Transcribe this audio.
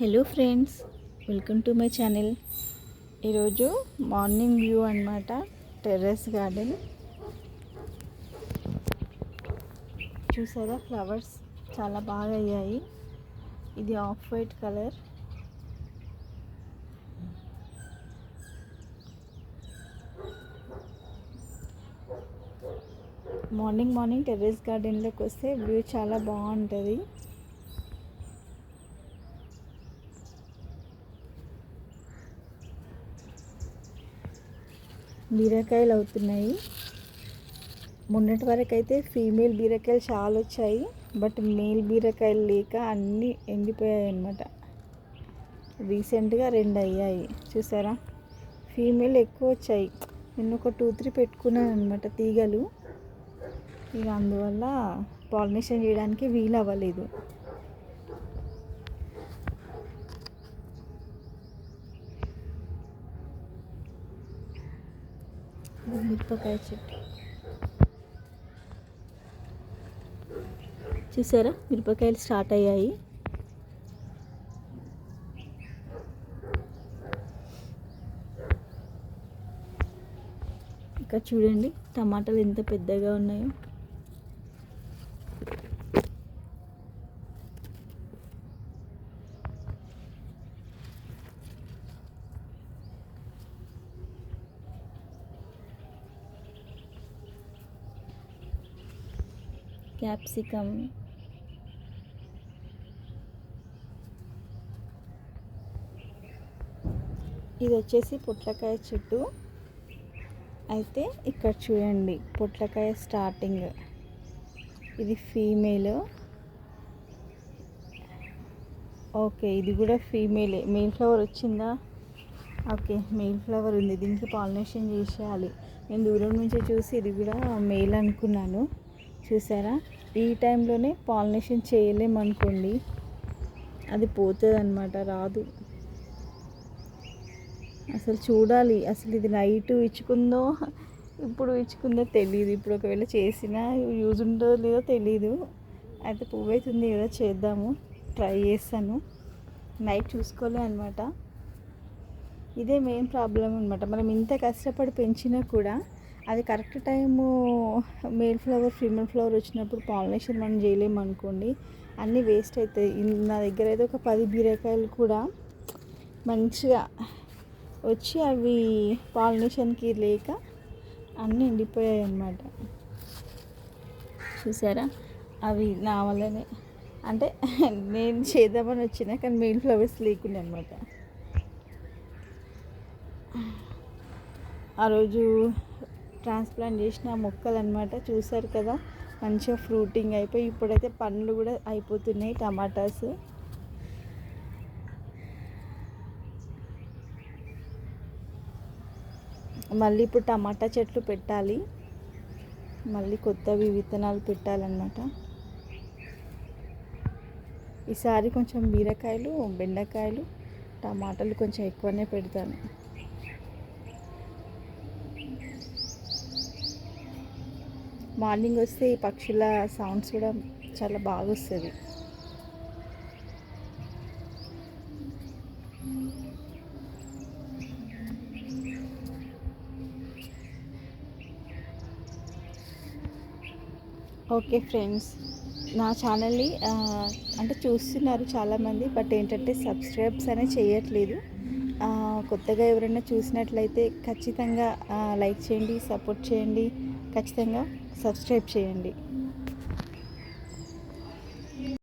Hello friends welcome to my channel. ఈరోజు morning view అనమాట terrace garden. చూసారా flowers చాలా బాగా అయ్యాయి. ఇది off white colour. Morning morning terrace గార్డెన్లోకి వస్తే వ్యూ చాలా బాగుంటుంది. బీరకాయలు అవుతున్నాయి. మొన్నటి వరకు అయితే ఫీమేల్ బీరకాయలు చాలా వచ్చాయి. బట్ మేల్ బీరకాయలు లేక అన్నీ ఎండిపోయాయి అనమాట రీసెంట్గా రెండు అయ్యాయి చూసారా? ఫీమేల్ ఎక్కువ వచ్చాయి. నేను ఒక టూ త్రీ పెట్టుకున్నాను అనమాట తీగలు. ఇక అందువల్ల పాలినేషన్ చేయడానికి వీలు అవ్వలేదు. మిరపకాయ చెట్టు చూసారా? మిరపకాయలు స్టార్ట్ అయ్యాయి. ఇక్కడ చూడండి టమాటాలు ఎంత పెద్దగా ఉన్నాయో. క్యాప్సికమ్. ఇది వచ్చేసి పొట్లకాయ చెట్టు. అయితే ఇక్కడ చూడండి పొట్లకాయ స్టార్టింగ్. ఇది ఫీమేల్. ఓకే ఇది కూడా ఫీమేలే. మెయిల్ ఫ్లవర్ వచ్చిందా? ఓకే మెయిల్ ఫ్లవర్ ఉంది. దీనికి పాలినేషన్ చేసేయాలి. నేను దూరం నుంచి చూసి ఇది కూడా మెయిల్ అనుకున్నాను చూసారా? ఈ టైంలోనే పాలినేషన్ చేయలేమనుకోండి అది పోతుందన్నమాట రాదు. అసలు చూడాలి అసలు ఇది నైట్ ఇచ్చుకుందో ఇప్పుడు ఇచ్చుకుందో తెలియదు ఇప్పుడు ఒకవేళ చేసినా యూజ్ ఉందో లేదో తెలీదు. అయితే పువ్వు అవుతుంది కదా చేద్దాము. ట్రై చేస్తాను. నైట్ చూసుకోలే అనమాట ఇదే మెయిన్ ప్రాబ్లం అనమాట మనం ఇంత కష్టపడి పెంచినా కూడా అది correct time male flower female flower వచ్చినప్పుడు పాలినేషన్ మనం చేయలేము అనుకోండి అన్నీ వేస్ట్ అవుతాయి నా దగ్గర అయితే ఒక పది బీరకాయలు కూడా మంచిగా వచ్చి అవి పాలినేషన్కి లేక అన్నీ ఎండిపోయాయి అన్నమాట చూసారా? అవి నా వల్లనే. అంటే నేను చేద్దామని వచ్చిన కానీ మెయిన్ ఫ్లవర్స్ లేకుండా అనమాట ఆ రోజు ట్రాన్స్ప్లాంట్ చేసిన మొక్కలు అనమాట చూసారు కదా? మంచిగా ఫ్రూటింగ్ అయిపోయి ఇప్పుడైతే పండ్లు కూడా అయిపోతున్నాయి టమాటాస్. మళ్ళీ ఇప్పుడు టమాటా చెట్లు పెట్టాలి. మళ్ళీ కొత్తవి విత్తనాలు పెట్టాలన్నమాట. ఈసారి కొంచెం బీరకాయలు బెండకాయలు టమాటాలు కొంచెం ఎక్కువనే పెడతాను. మార్నింగ్ వస్తే ఈ పక్షుల సౌండ్స్ కూడా చాలా బాగా వస్తుంది ఓకే ఫ్రెండ్స్ నా ఛానల్ని అంటే చూస్తున్నారు చాలామంది బట్ ఏంటంటే సబ్స్క్రైబ్స్ అనేది చేయట్లేదు. కొత్తగా ఎవరైనా చూసినట్లయితే ఖచ్చితంగా లైక్ చేయండి సపోర్ట్ చేయండి. ఖచ్చితంగా సబ్స్క్రైబ్ చేయండి.